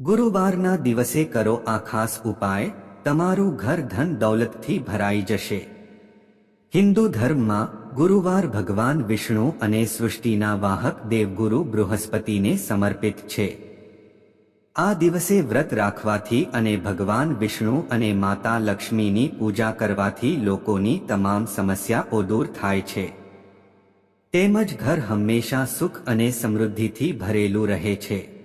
ગુરુવારના દિવસે કરો આ ખાસ ઉપાય, તમારું ઘર ધન દૌલતથી ભરાઈ જશે. હિન્દુ ધર્મમાં ગુરુવાર ભગવાન વિષ્ણુ અને સૃષ્ટિના વાહક દેવગુરુ બૃહસ્પતિને સમર્પિત છે. આ દિવસે વ્રત રાખવાથી અને ભગવાન વિષ્ણુ અને માતા લક્ષ્મીની પૂજા કરવાથી લોકોની તમામ સમસ્યાઓ દૂર થાય છે. તેમજ ઘર હંમેશા સુખ અને સમૃદ્ધિથી ભરેલું રહે છે.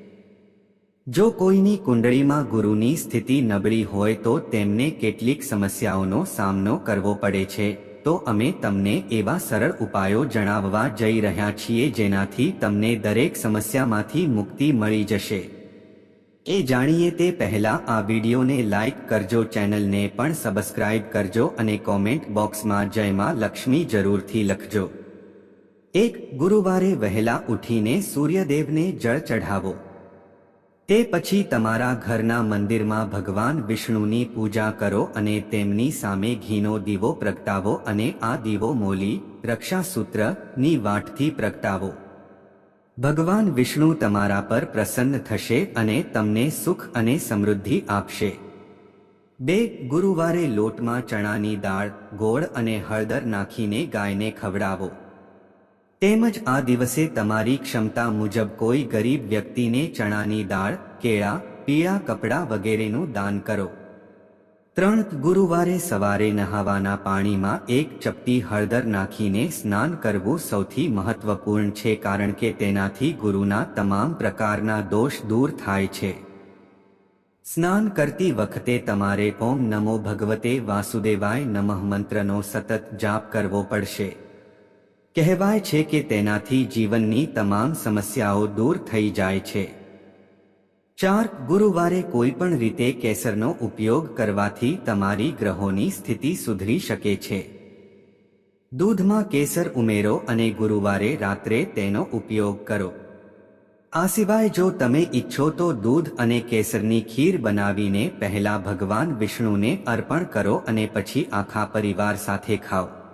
જો કોઈની કુંડળીમાં ગુરુની સ્થિતિ નબળી હોય તો તેમને કેટલીક સમસ્યાઓનો સામનો કરવો પડે છે. તો અમે તમને એવા સરળ ઉપાયો જણાવવા જઈ રહ્યા છીએ જેનાથી તમને દરેક સમસ્યામાંથી મુક્તિ મળી જશે. એ જાણીએ તે પહેલા આ વિડીયોને લાઈક કરજો, ચેનલને પણ સબસ્ક્રાઇબ કરજો અને કોમેન્ટ બોક્સમાં જયમાં લક્ષ્મી જરૂરથી લખજો. એક ગુરુવારે વહેલા ઉઠીને સૂર્યદેવને જળ ચઢાવો. તે પછી તમારા ઘરના મંદિરમાં ભગવાન વિષ્ણુની પૂજા કરો અને તેમની સામે ઘીનો દીવો પ્રગટાવો અને આ દીવો મોલી, રક્ષાસૂત્રની વાટથી પ્રગટાવો. ભગવાન વિષ્ણુ તમારા પર પ્રસન્ન થશે અને તમને સુખ અને સમૃદ્ધિ આપશે. બે, ગુરુવારે લોટમાં ચણાની દાળ, ગોળ અને હળદર નાખીને ગાયને ખવડાવો. તેમજ આ દિવસે તમારી ક્ષમતા મુજબ કોઈ ગરીબ વ્યક્તિને ચણાની દાળ, કેળા, પીળા કપડાં વગેરેનું દાન કરો. ત્રણ ગુરુવારે સવારે નહાવાના પાણીમાં એક ચપટી હળદર નાખીને સ્નાન કરવું સૌથી મહત્વપૂર્ણ છે કારણ કે તેનાથી ગુરુના તમામ પ્રકારના દોષ દૂર થાય છે. સ્નાન કરતી વખતે તમારે ઓમ નમો ભગવતે વાસુદેવાય નમઃ મંત્રનો સતત જાપ કરવો પડશે. કહેવાય છે કે તેનાથી જીવનની તમામ સમસ્યાઓ દૂર થઈ જાય છે. ચાર, ગુરુવારે કોઈ પણ રીતે કેસરનો ઉપયોગ કરવાથી તમારી ગ્રહોની સ્થિતિ સુધરી શકે છે. દૂધમાં કેસર ઉમેરો અને ગુરુવારે રાત્રે તેનો ઉપયોગ કરો. આ સિવાય જો તમે ઈચ્છો તો દૂધ અને કેસરની ખીર બનાવીને પહેલા ભગવાન વિષ્ણુને અર્પણ કરો અને પછી આખા પરિવાર સાથે ખાઓ.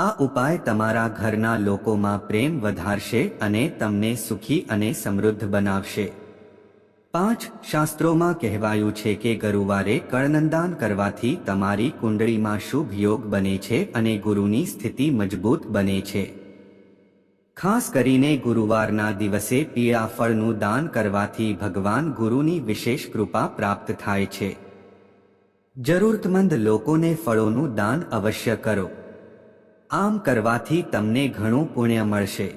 આ ઉપાય તમારા ઘરના લોકોમાં પ્રેમ વધારશે અને તમને સુખી અને સમૃદ્ધ બનાવશે. પાંચ, શાસ્ત્રોમાં કહેવાયું છે કે ગુરુવારે કળનંદાન કરવાથી તમારી કુંડળીમાં શુભ યોગ બને છે અને ગુરુની સ્થિતિ મજબૂત બને છે. ખાસ કરીને ગુરુવારના દિવસે પીળા ફળનું દાન કરવાથી ભગવાન ગુરુની વિશેષ કૃપા પ્રાપ્ત થાય છે. જરૂરતમંદ લોકોને ફળોનું દાન અવશ્ય કરો. આમ કરવાથી તમને ઘણું પુણ્ય મળશે.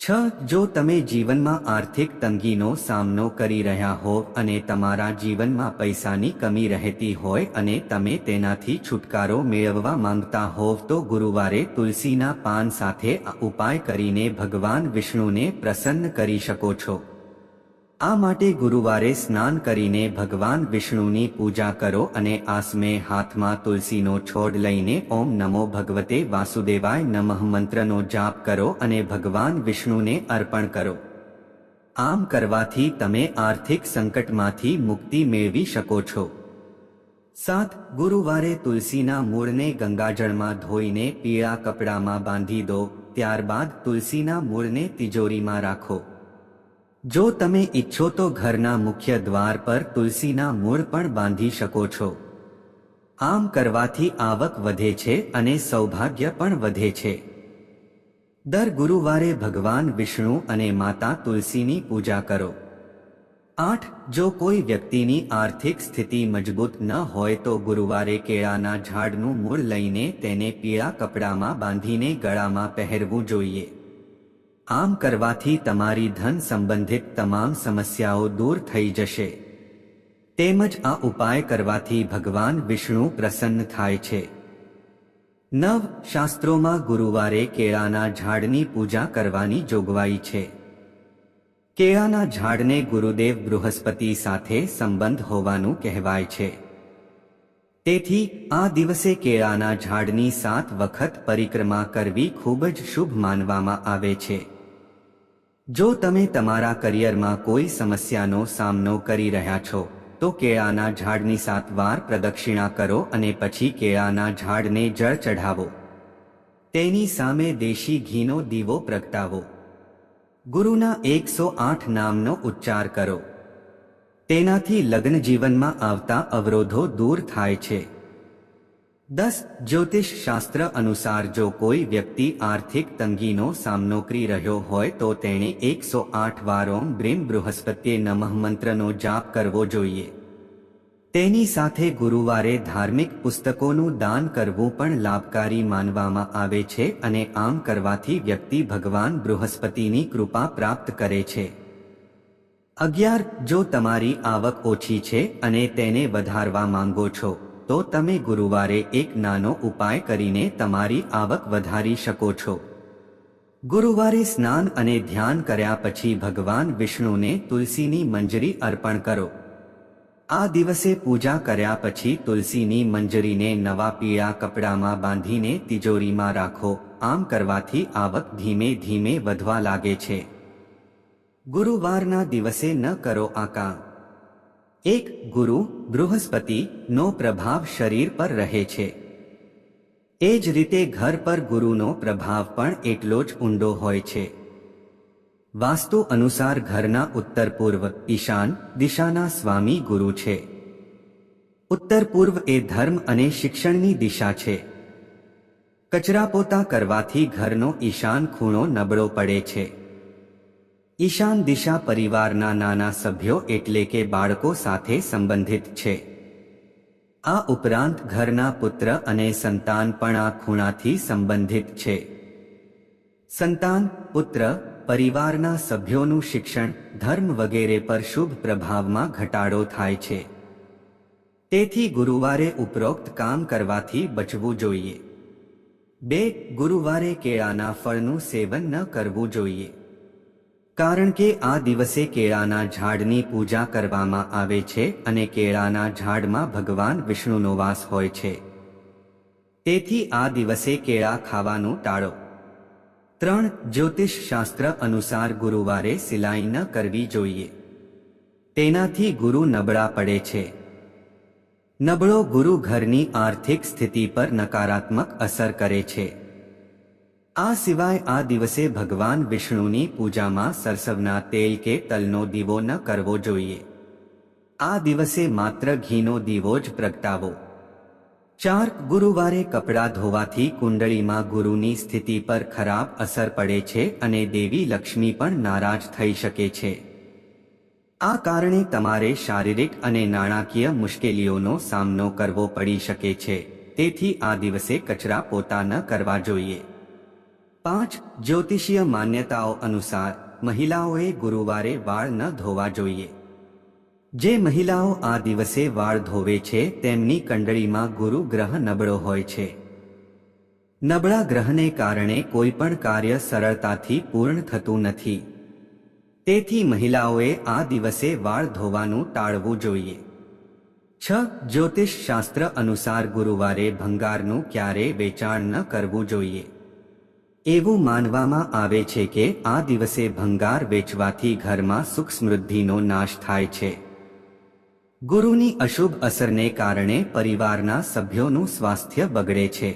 છ, જો તમે જીવનમાં આર્થિક તંગીનો સામનો કરી રહ્યા હો અને તમારા જીવનમાં પૈસાની કમી રહેતી હોય અને તમે તેનાથી છુટકારો મેળવવા માંગતા હોવ તો ગુરુવારે તુલસીના પાન સાથે ઉપાય કરીને ભગવાન વિષ્ણુને પ્રસન્ન કરી શકો છો. આ માટે ગુરુવારે સ્નાન કરીને ભગવાન વિષ્ણુની પૂજા કરો અને આસમે હાથમાં તુલસીનો છોડ લઈને ઓમ નમો ભગવતે વાસુદેવાય નમઃ મંત્રનો જાપ કરો અને ભગવાન વિષ્ણુને અર્પણ કરો. આમ કરવાથી તમે આર્થિક સંકટમાંથી મુક્તિ મેળવી શકો છો. સાત, ગુરુવારે તુલસીના મૂળને ગંગાજળમાં ધોઈને પીળા કપડામાં બાંધી દો, ત્યારબાદ તુલસીના મૂળને તિજોરીમાં રાખો. જો તમે ઈચ્છો તો ઘરના મુખ્ય દ્વાર પર તુલસીના મૂળ પણ બાંધી શકો છો. આમ કરવાથી આવક વધે છે અને સૌભાગ્ય પણ વધે છે. દર ગુરુવારે ભગવાન વિષ્ણુ અને માતા તુલસીની પૂજા કરો. આઠ, જો કોઈ વ્યક્તિની આર્થિક સ્થિતિ મજબૂત ન હોય તો ગુરુવારે કેળાના ઝાડનું મૂળ લઈને તેને પીળા કપડામાં બાંધીને ગળામાં પહેરવું જોઈએ. આમ કરવાથી તમારી ધન સંબંધિત તમામ સમસ્યાઓ દૂર થઈ જશે. તેમજ આ ઉપાય કરવાથી ભગવાન વિષ્ણુ પ્રસન્ન થાય છે. નવ શાસ્ત્રોમાં ગુરુવારે કેળાના ઝાડની પૂજા કરવાની જોગવાઈ છે. કેળાના ઝાડને ગુરુદેવ બૃહસ્પતિ સાથે સંબંધ હોવાનું કહેવાય છે. તેથી, આ દિવસે કેળાના ઝાડની સાત વખત પરિક્રમા કરવી ખૂબ જ શુભ માનવામાં આવે છે. જો તમે તમારા કરિયરમાં કોઈ સમસ્યાનો સામનો કરી રહ્યા છો, તો કેળાના ઝાડની સાત વાર પ્રદક્ષિણા કરો અને પછી કેળાના ઝાડને જળ ચઢાવો. તેની સામે દેશી ઘીનો દીવો પ્રગટાવો. ગુરુના એકસો આઠ નામનો ઉચ્ચાર કરો. તેનાથી લગ્ન જીવનમાં આવતા અવરોધો દૂર થાય છે. દસ જ્યોતિષ શાસ્ત્ર અનુસાર જો કોઈ વ્યક્તિ આર્થિક તંગીનો સામનો કરી રહ્યો હોય તો તેણે એકસો આઠ વાર ઓમ બ્રીમ બૃહસ્પતિએ નમઃ મંત્રનો જાપ કરવો જોઈએ. તેની સાથે ગુરુવારે ધાર્મિક પુસ્તકોનું દાન કરવું પણ લાભકારી માનવામાં આવે છે અને આમ કરવાથી વ્યક્તિ ભગવાન બૃહસ્પતિની કૃપા પ્રાપ્ત કરે છે. અગિયાર, જો તમારી આવક ઓછી છે અને તેને વધારવા માંગો છો તો તમે ગુરુવારે એક નાનો ઉપાય કરીને તમારી આવક વધારી શકો છો. ગુરુવારે સ્નાન અને ધ્યાન કર્યા પછી ભગવાન વિષ્ણુને તુલસીની મંજરી અર્પણ કરો. આ દિવસે પૂજા કર્યા પછી તુલસીની મંજરીને નવા પીળા કપડામાં બાંધીને તિજોરીમાં રાખો, આમ કરવાથી આવક ધીમે ધીમે વધવા લાગે છે. ગુરુવારના દિવસે ન કરો આ કામ એક ગુરુ બૃહસ્પતિ નો પ્રભાવ શરીર પર રહે છે. એ જ રીતે ઘર પર ગુરુનો પ્રભાવ પણ એટલો જ ઊંડો હોય છે. વાસ્તુ અનુસાર ઘરના ઉત્તર પૂર્વ ઈશાન દિશાના સ્વામી ગુરુ છે. ઉત્તર પૂર્વ એ ધર્મ અને શિક્ષણની દિશા છે. કચરા પોતા કરવાથી ઘરનો ઈશાન ખૂણો નબળો પડે છે. ઈશાન દિશા પરિવારના નાના સભ્યો એટલે કે બાળકો સાથે સંબંધિત છે. આ ઉપરાંત ઘરના પુત્ર અને સંતાન પણ આ ખૂણાથી સંબંધિત છે. સંતાન, પુત્ર, પરિવારના સભ્યોનું શિક્ષણ, ધર્મ વગેરે પર શુભ પ્રભાવમાં ઘટાડો થાય છે. તેથી ગુરુવારે ઉપરોક્ત કામ કરવાથી બચવું જોઈએ. બે, ગુરુવારે કેળાના ફળનું સેવન ન કરવું જોઈએ. કારણ કે આ દિવસે કેળાના ઝાડની પૂજા કરવામાં આવે છે અને કેળાના ઝાડમાં ભગવાન વિષ્ણુનો વાસ હોય છે. તેથી આ દિવસે કેળા ખાવાનું ટાળો. ત્રણ જ્યોતિષ શાસ્ત્ર અનુસાર ગુરુવારે સિલાઈ ન કરવી જોઈએ. તેનાથી ગુરુ નબળા પડે છે. નબળો ગુરુ ઘરની આર્થિક સ્થિતિ પર નકારાત્મક અસર કરે છે. આ સિવાય આ દિવસે ભગવાન વિષ્ણુની પૂજામાં સરસવના તેલ કે તલનો દીવો ન કરવો જોઈએ. આ દિવસે માત્ર ઘીનો દીવો જ પ્રગટાવો. ચાર ગુરુવારે કપડાં ધોવાથી કુંડળીમાં ગુરુની સ્થિતિ પર ખરાબ અસર પડે છે અને દેવી લક્ષ્મી પણ નારાજ થઈ શકે છે. આ કારણે તમારે શારીરિક અને નાણાકીય મુશ્કેલીઓનો સામનો કરવો પડી શકે છે. તેથી આ દિવસે કચરા પોતા ન કરવા જોઈએ. પાંચ જ્યોતિષીય માન્યતાઓ અનુસાર મહિલાઓએ ગુરુવારે વાળ ન ધોવા જોઈએ. જે મહિલાઓ આ દિવસે વાળ ધોવે છે, તેમની કંડળીમાં ગુરુ ગ્રહ નબળો હોય છે. નબળા ગ્રહને કારણે કોઈ પણ કાર્ય સરળતાથી પૂર્ણ થતું નથી. તેથી મહિલાઓએ આ દિવસે વાળ ધોવાનું ટાળવું જોઈએ. છ જ્યોતિષ શાસ્ત્ર અનુસાર ગુરુવારે ભંગારનું ક્યારે વેચાણ ન કરવું જોઈએ. એવું માનવામાં આવે છે કે આ દિવસે ભંગાર વેચવાથી ઘરમાં સુખ સમૃદ્ધિનો નાશ થાય છે. ગુરુની અશુભ અસરને કારણે પરિવારના સભ્યોનું સ્વાસ્થ્ય બગડે છે.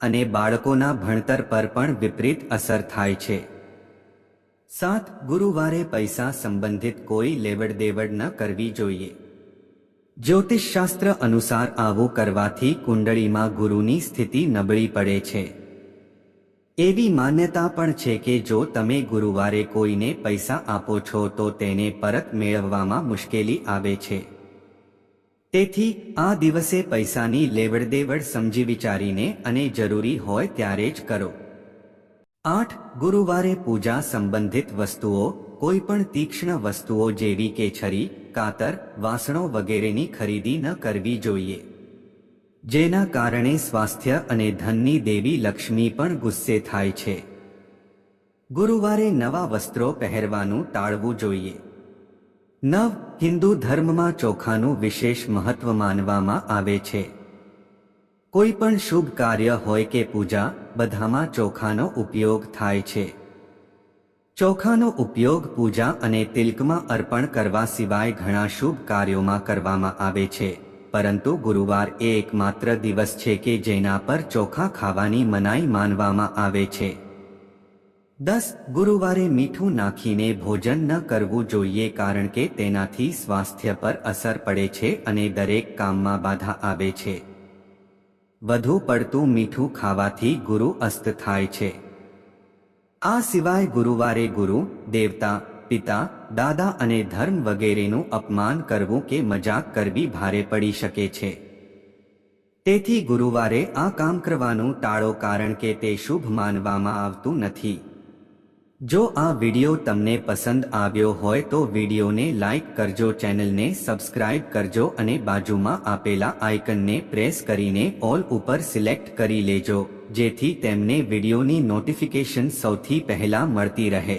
અને બાળકોના ભણતર પર પણ વિપરીત અસર થાય છે. સાત, ગુરુવારે પૈસા સંબંધિત કોઈ લેવડ દેવડ ન કરવી જોઈએ. જ્યોતિષશાસ્ત્ર અનુસાર આવું કરવાથી કુંડળીમાં ગુરુની સ્થિતિ નબળી પડે છે. એવી માન્યતા પણ છે કે જો તમે ગુરુવારે કોઈને પૈસા આપો છો તો તેને પરત મેળવવામાં મુશ્કેલી આવે છે. તેથી, આ દિવસે પૈસાની લેવડદેવડ સમજી વિચારીને અને જરૂરી હોય ત્યારે જ કરો. આઠ, ગુરુવારે પૂજા સંબંધિત વસ્તુઓ કોઈ પણ તીક્ષ્ણ વસ્તુઓ જેવી કે છરી, કાતર, વાસણો વગેરેની ખરીદી ન કરવી જોઈએ. જેના કારણે સ્વાસ્થ્ય અને ધનની દેવી લક્ષ્મી પણ ગુસ્સે થાય છે. ગુરુવારે નવા વસ્ત્રો પહેરવાનું ટાળવું જોઈએ. નવ, હિન્દુ ધર્મમાં ચોખાનું વિશેષ મહત્વ માનવામાં આવે છે. કોઈ પણ શુભ કાર્ય હોય કે પૂજા, બધામાં ચોખાનો ઉપયોગ થાય છે. ચોખાનો ઉપયોગ પૂજા અને તિલકમાં અર્પણ કરવા સિવાય ઘણા શુભ કાર્યોમાં કરવામાં આવે છે. પરંતુ ગુરુવાર એ એકમાત્ર દિવસ છે કે જેના પર ચોખા ખાવાની મનાઈ માનવામાં આવે છે. દસ, ગુરુવારે મીઠું નાખીને ભોજન ન કરવું જોઈએ કારણ કે તેનાથી સ્વાસ્થ્ય પર અસર પડે છે અને દરેક કામમાં બાધા આવે છે. વધુ પડતું મીઠું ખાવાથી ગુરુ અસ્ત થાય છે. આ સિવાય ગુરુવારે ગુરુ, દેવતા પિતા, દાદા અને ધર્મ વગેરેનું અપમાન કરવું કે મજાક કરવી ભારે પડી શકે છે. તેથી ગુરુવારે આ કામ કરવાનું ટાળો કારણ કે તે શુભ માનવામાં આવતું નથી. જો આ વિડિયો તમને પસંદ આવ્યો હોય તો વિડિયોને લાઇક કરજો, ચેનલને સબસ્ક્રાઇબ કરજો અને બાજુમાં આપેલા આઇકનને પ્રેસ કરીને ઓલ ઉપર સિલેક્ટ કરી લેજો, જેથી તેમને વિડિયોની નોટિફિકેશન સૌથી પહેલા મળતી રહે.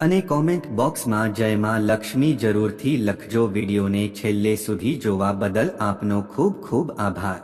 અને કોમેન્ટ બોક્સમાં જયમાં લક્ષ્મી જરૂરથી લખજો વિડીયોને છેલ્લે સુધી જોવા બદલ આપનો ખૂબ ખૂબ આભાર.